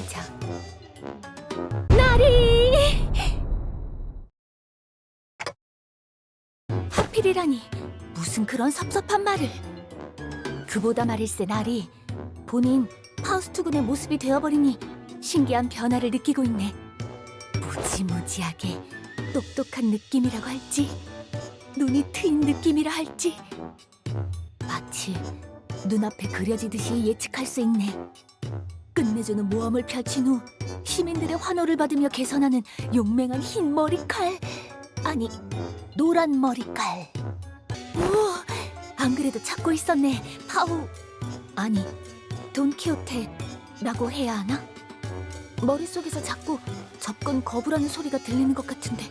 시작. 나리! 하필이라니 무슨 그런 섭섭한 말을. 그보다 말일세 나리. 본인 파우스트 군의 모습이 되어버리니 신기한 변화를 느끼고 있네. 무지무지하게 똑똑한 느낌이라고 할지, 눈이 트인 느낌이라 할지, 마치 눈앞에 그려지듯이 예측할 수 있네. 끝내주는 모험을 펼친 후 시민들의 환호를 받으며 개선하는 용맹한 흰 머리칼 아니 노란 머리칼. 오안 그래도 찾고 있었네 파우. 아니 돈키호테라고 해야 하나? 머릿속에서 자꾸 접근 거부라는 소리가 들리는 것 같은데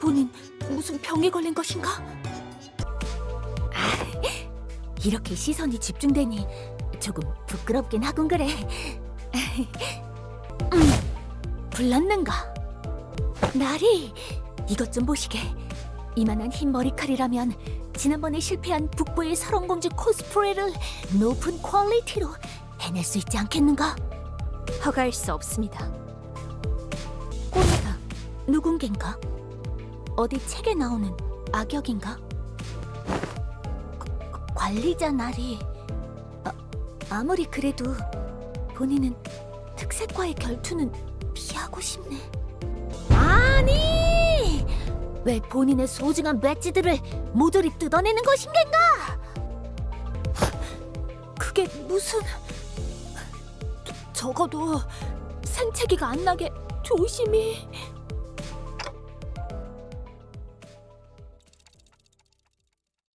본인 무슨 병에 걸린 것인가? 아 이렇게 시선이 집중되니 조금 부끄럽긴 하군 그래. 음, 불렀는가? 나리, 이것 좀 보시게. 이만한 흰 머리칼이라면 지난번에 실패한 북부의 설원공주 코스프레를 높은 퀄리티로 해낼 수 있지 않겠는가? 허가할 수 없습니다. 꼬마가 누군겐가? 어디 책에 나오는 악역인가? 과- 관리자 나리. 아무리 그래도 본인은 특색과의 결투는 피하고 싶네. 아니! 왜 본인의 소중한 배지들을 모조리 뜯어내는 것인가? 그게 무슨... 저- 적어도 생채기가 안 나게 조심히...